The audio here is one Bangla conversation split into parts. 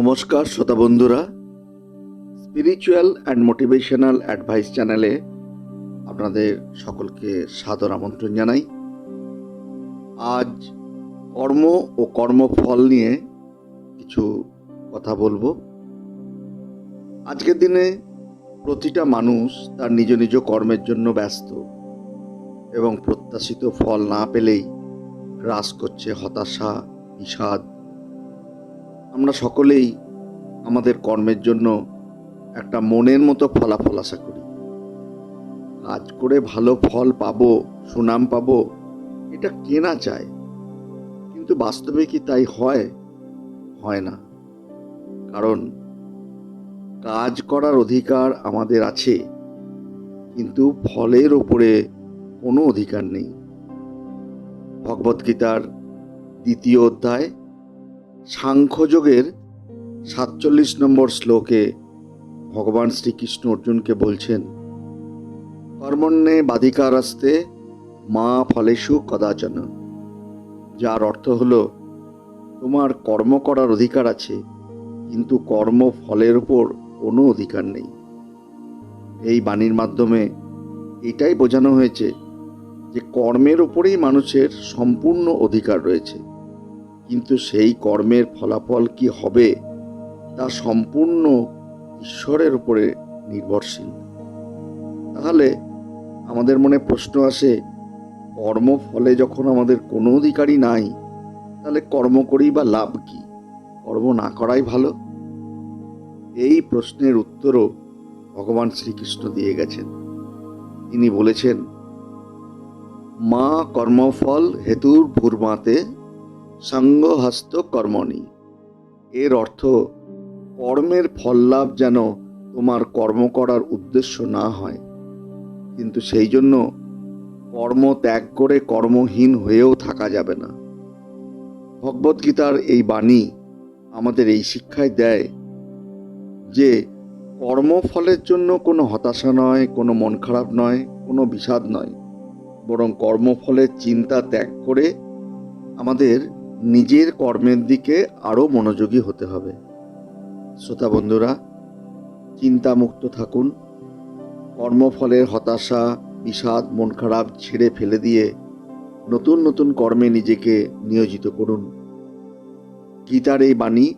নমস্কার শ্রোতা বন্ধুরা। স্পিরিচুয়াল অ্যান্ড মোটিভেশনাল অ্যাডভাইস চ্যানেলে আপনাদের সকলকে সাদর আমন্ত্রণ জানাই। আজ কর্ম ও কর্মফল নিয়ে কিছু কথা বলব। আজকের দিনে প্রতিটা মানুষ তার নিজ নিজ কর্মের জন্য ব্যস্ত এবং প্রত্যাশিত ফল না পেলেই হ্রাস করছে হতাশা, বিষাদ আমরা সকলেই আমাদের কর্মের জন্য একটা মনের মতো ফলাফল আশা করি। কাজ করে ভালো ফল পাবো, সুনাম পাবো, এটা কেনা চায় কিন্তু বাস্তবে কি তাই হয়? হয় না। কারণ কাজ করার অধিকার আমাদের আছে, কিন্তু ফলের ওপরে কোনো অধিকার নেই। ভগবদ্গীতার দ্বিতীয় অধ্যায় সাংখ্যযোগের সাতচল্লিশ নম্বর শ্লোকে ভগবান শ্রীকৃষ্ণ অর্জুনকে বলছেন, কর্মণ্যে বাধিকারাস্তে মা ফলেশু কদাচন যার অর্থ হল, তোমার কর্ম করার অধিকার আছে, কিন্তু কর্ম ফলের উপর কোনো অধিকার নেই এই বাণীর মাধ্যমে এটাই বোঝানো হয়েছে যে কর্মের উপরেই মানুষের সম্পূর্ণ অধিকার রয়েছে। কিন্তু সেই কর্মের ফলাফল কি হবে, তা সম্পূর্ণ ঈশ্বরের উপরে নির্ভরশীল। তাহলে আমাদের মনে প্রশ্ন আসে কর্মফলে যখন আমাদের কোনো অধিকারই নাই, তাহলে কর্ম করেই বা লাভ কি? কর্ম না করাই ভালো? এই প্রশ্নের উত্তরও ভগবান শ্রীকৃষ্ণ দিয়ে গেছেন। তিনি বলেছেন, মা কর্মফল হেতুর ভূর্মাতে সঙ্গহস্ত কর্মণি এর অর্থ, কর্মের ফললাভ যেন তোমার কর্ম করার উদ্দেশ্য না হয়। কিন্তু সেই জন্য কর্ম ত্যাগ করে কর্মহীন হয়েও থাকা যাবে না। ভগবদ্গীতার এই বাণী আমাদের এই শিক্ষায় দেয় যে, কর্মফলের জন্য কোনো হতাশা নয়, কোনো মন খারাপ নয়, কোনো বিষাদ নয়। বরং কর্মফলের চিন্তা ত্যাগ করে আমাদের নিজের কর্মের দিকে আরও মনোযোগী হতে হবে। শ্রোতা বন্ধুরা, চিন্তামুক্ত থাকুন। কর্মফলের হতাশা, বিষাদ, মন খারাপ ছেড়ে ফেলে দিয়ে নতুন নতুন কর্মে নিজেকে নিয়োজিত করুন। গীতার এই বাণী?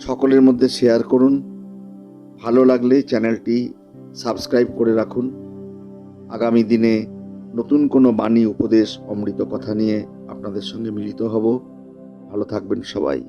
সকলের মধ্যে শেয়ার করুন। ভালো লাগলে চ্যানেলটি সাবস্ক্রাইব করে রাখুন। আগামী দিনে নতুন কোনো বাণী উপদেশ অমৃত কথা নিয়ে আপনাদের সঙ্গে মিলিত হব। ভালো থাকবেন সবাই।